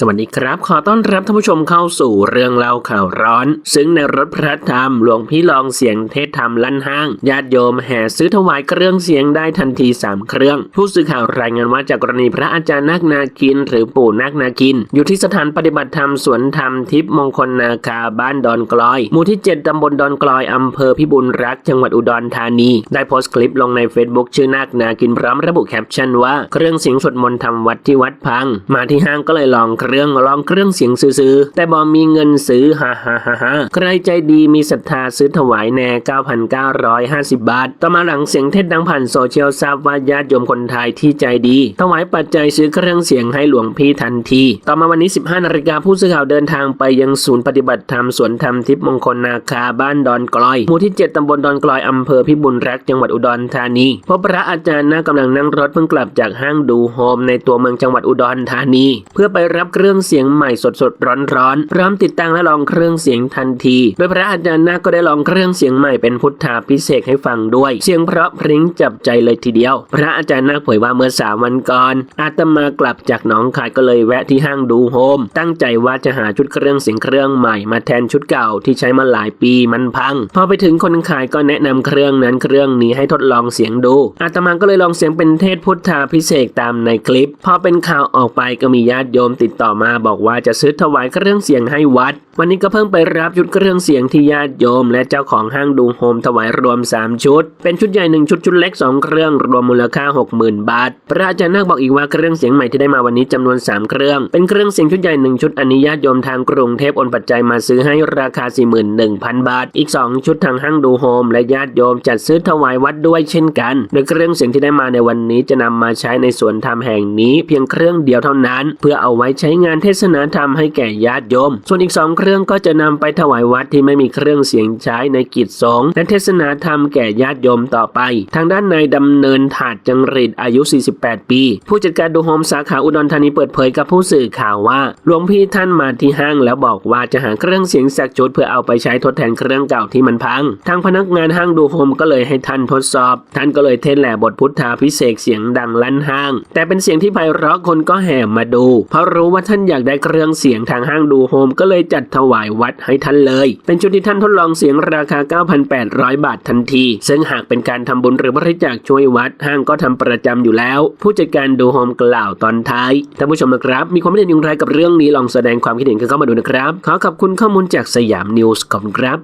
สวัสดีครับ ขอต้อนรับท่านผู้ชมเข้าสู่เรื่องเล่าข่าวร้อน ซึ่งในรถพระธรรมหลวงพี่ลองเสียงเทศธรรมลั่นห้าง ญาติโยมแห่ซื้อถวายเครื่องเสียงได้ทันที 3 เครื่อง ผู้สื่อข่าวรายงานว่าจากกรณีพระอาจารย์นาคนาคิน หรือปู่นาคนาคิน อยู่ที่สถานปฏิบัติธรรมสวนธรรมทิพย์มงคลนาคาบ้านดอนกลอยหมู่ที่ 7 ตำบลดอนกลอยอำเภอพิบูลรักษ์จังหวัดอุดรธานี ได้โพสต์คลิปลงใน Facebook ชื่อนาคนาคินพร้อมระบุแคปชั่นว่าเครื่องเสียงสวดมนต์ทำวัดที่วัดพัง มาที่ห้างก็เลยลองเครื่องลองเครื่องเสียงซื้อๆแต่บอมีเงินซื้อฮ่าฮ่าฮ่าฮ่าใครใจดีมีศรัทธาซื้อถวายแน่ 9,950 บาท ต่อมาหลังเสียงเทศดังผ่านโซเชียลทราบว่าญาติโยมคนไทยที่ใจดี ถวายปัจจัยซื้อเครื่องเสียงให้หลวงพี่ทันที ต่อมาวันนี้ 15นาฬิกาผู้สื่อข่าวเดินทางไปยังศูนย์ปฏิบัติธรรมสวนธรรมทิพย์มงคลนาคาบ้านดอนกลอยหมู่ที่ 7ตำบลดอนกลอยอำเภอพิบูลรักจังหวัดอุดรธานีพบพระอาจารย์น่ากำลังนั่งรถเพิ่งกลับจากห้างดูโฮมในตัวเมืองจังหวัดอุดรธานี เพื่อไปรับเครื่องเสียงใหม่สดสดร้อนร้อนพร้อมติดตั้งและลองเครื่องเสียงทันที โดยพระอาจารย์นาคก็ได้ลองเครื่องเสียงใหม่เป็นพุทธาพิเศษให้ฟังด้วย เสียงเพราะพริ้งจับใจเลยทีเดียว พระอาจารย์นาคเผยว่าเมื่อสามวันก่อนอาตมากลับจากหนองคายก็เลยแวะที่ห้างดูโฮม ตั้งใจว่าจะหาชุดเครื่องเสียงเครื่องใหม่มาแทนชุดเก่าที่ใช้มาหลายปีมันพัง พอไปถึงคนขายก็แนะนำเครื่องนั้นเครื่องนี้ให้ทดลองเสียงดู อาตมาก็เลยลองเสียงเป็นเทศพุทธาพิเศษตามในคลิป พอเป็นข่าวออกไปก็มีญาติโยมติดต่อ่อมาบอกว่าจะซื้อถวายเครื่องเสียงให้วัด วันนี้ก็เพิ่งไปรับชุดเครื่องเสียงที่ญาติโยม และเจ้าของห้างดูโฮมถวายรวม 3 ชุด เป็นชุดใหญ่ 1 ชุดชุดเล็ก 2 เครื่องรวมมูลค่า 60,000 บาท พระอาจารย์นาคบอกอีกว่าเครื่องเสียงใหม่ที่ได้มาวันนี้จำนวน 3 เครื่อง เป็นเครื่องเสียงชุดใหญ่ 1 ชุดอันนี้ญาติโยมทางกรุงเทพโอนปัจจัยมาซื้อให้ราคา 41,000 บาท อีก 2 ชุดทางห้างดูโฮมและญาติโยมจัดซื้อถวายวัดด้วยเช่นกัน โดยเครื่องเสียงที่ได้มาในวันนี้จะนำมาใช้ในสวนธรรมแห่งนี้ เพียงเครื่องเดียวเท่านั้น เพื่อเอาไว้ใช้งานเทศนาธรรมให้แก่ญาติโยม ส่วนอีก2เครื่องก็จะนำไปถวายวัดที่ไม่มีเครื่องเสียงใช้ในกิจสงฆ์และเทศนาธรรมแก่ญาติโยมต่อไป ทางด้านนายดำเนินถาดจังริดอายุ 48 ปี ผู้จัดการดูโฮมสาขาอุดรธานีเปิดเผยกับผู้สื่อข่าวว่าหลวงพี่ท่านมาที่ห้างแล้วบอกว่าจะหาเครื่องเสียงสักชุดเพื่อเอาไปใช้ทดแทนเครื่องเก่าที่มันพัง ทางพนักงานห้างดูโฮมก็เลยให้ท่านทดสอบ ท่านก็เลยเทศแหล่บทพุทธาพิเศษเสียงดังลั่นห้าง แต่เป็นเสียงที่ไพเราะคนก็แห่มาดู เพราะรู้ว่าท่านอยากได้เครื่องเสียงทางห้างดูโฮมก็เลยจัดถวายวัดให้ท่านเลย เป็นชุดที่ท่านทดลองเสียงราคา 9,800 บาททันที ซึ่งหากเป็นการทำบุญหรือบริจาคช่วยวัดห้างก็ทำประจำอยู่แล้ว ผู้จัดการดูโฮมกล่าวตอนท้ายท่านผู้ชมนะครับ มีความเห็นอย่างไรกับเรื่องนี้ลองแสดงความคิดเห็นกันเข้ามาดูนะครับ ขอขอบคุณข้อมูลจากสยามนิวส์ขอบคุณครับ